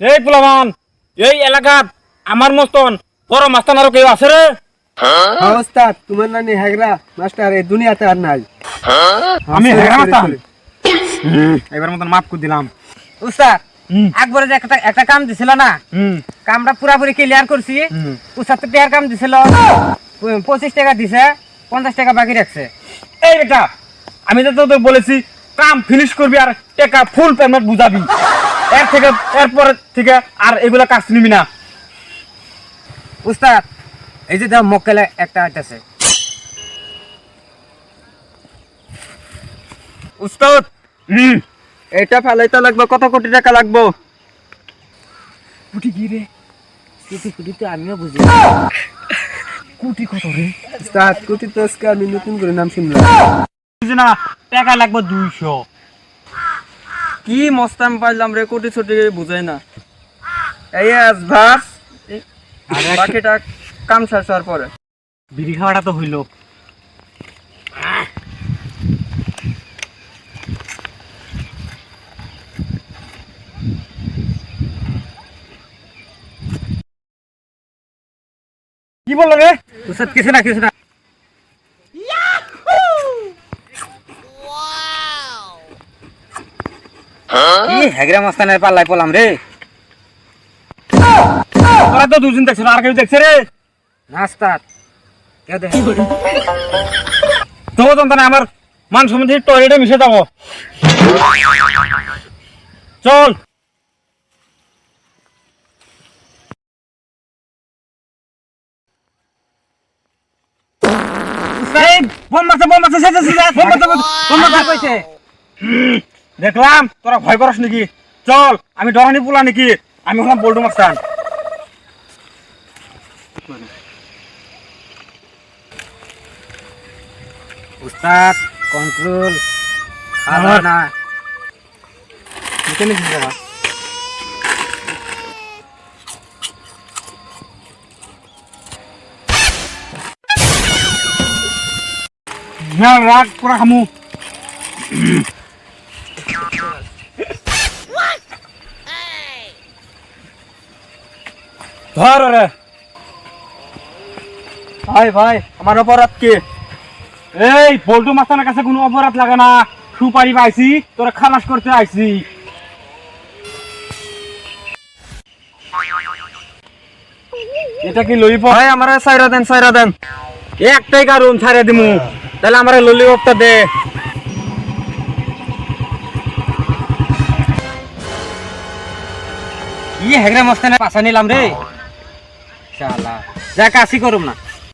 এই পোলামান এই এলাকাত আমার মতন বড় মাস্তান আরও কেউ আছে রে? ওস্তাদ তোমার নানি হেগরা মাস্টার এই দুনিয়াতে আর নাই। আমি সরি, হেরা মাস্তান এবার মতন মাফ করে দিলাম। একবারে একটা একটা কাম দিছিল না? হুম। কামটা পুরাপুরি ক্লিয়ার করছি। হুম। উস্তাদ তো টাকার কাম দিছিল। পঁচিশ টাকা দিছে পঞ্চাশ টাকা বাকি রাখছে। এই বেটা আমি তো তোদের বলেছি কাম ফিনিশ করবি আর টাকা ফুল পেমেন্ট বুঝাবি। এর থেকে এরপর থেকে আর এগুলা কাজ নিবি না। উস্তাদ এই যে দাম মক্কেলে একটা আইতেছে উস্তাদ! হুম। এটা ফেলাইতে লাগবে কত কোটি টাকা লাগবে? কুটি কি রে? কুটি কুটি তো আমিও বুঝি। কোটি কত রে? ওস্তাদ কোটি তো আজকে আমি নতুন করে নাম শুনলাম। বুঝি না টাকা লাগবে দুইশো। কি মস্তাম পাইলাম রে কোটি ছোটি বুঝাই না। এই অ্যাডভান্স বাকিটা কাম শেষ হওয়ার পরে। বিড়ি খাওয়াটা তো হইল। কি বলল রে? কিছু না কিছু না। কি হেগরা মস্তানের যন্ত্রণা আমার মান সম্বন্ধে টয়লেটে মিশে যাব। চল। বোম মারছে, বোম মারছে, বোম মারছে, বোম মারছে। দেখলাম তোরা ভয় করস নাকি? চল আমি ডরানি পোলা নাকি? আমি হলাম বল্টু মাস্তান উস্তাদ কন্ট্রোল না। এখানে কি জায়গা? হ্যাঁ রাগ পুরা খামু। ধর রে ভাই ভাই আমার অপরাধ কি? এই বল্টু মাস্তানের কাছে কোনো অপরাধ লাগে না। সুপারি পাইছি তোরা খালাস করতে আইছি। এটা কি ললিপপ ভাই আমার সাইরা দেন সাইরা দেন। একটাই কারণ ছাড়ে দিমু। তাহলে আমার ললিপপটা দে। কি হেগরা মস্তানের পাশা নিলাম রে? শালা যা কাজই করুম না।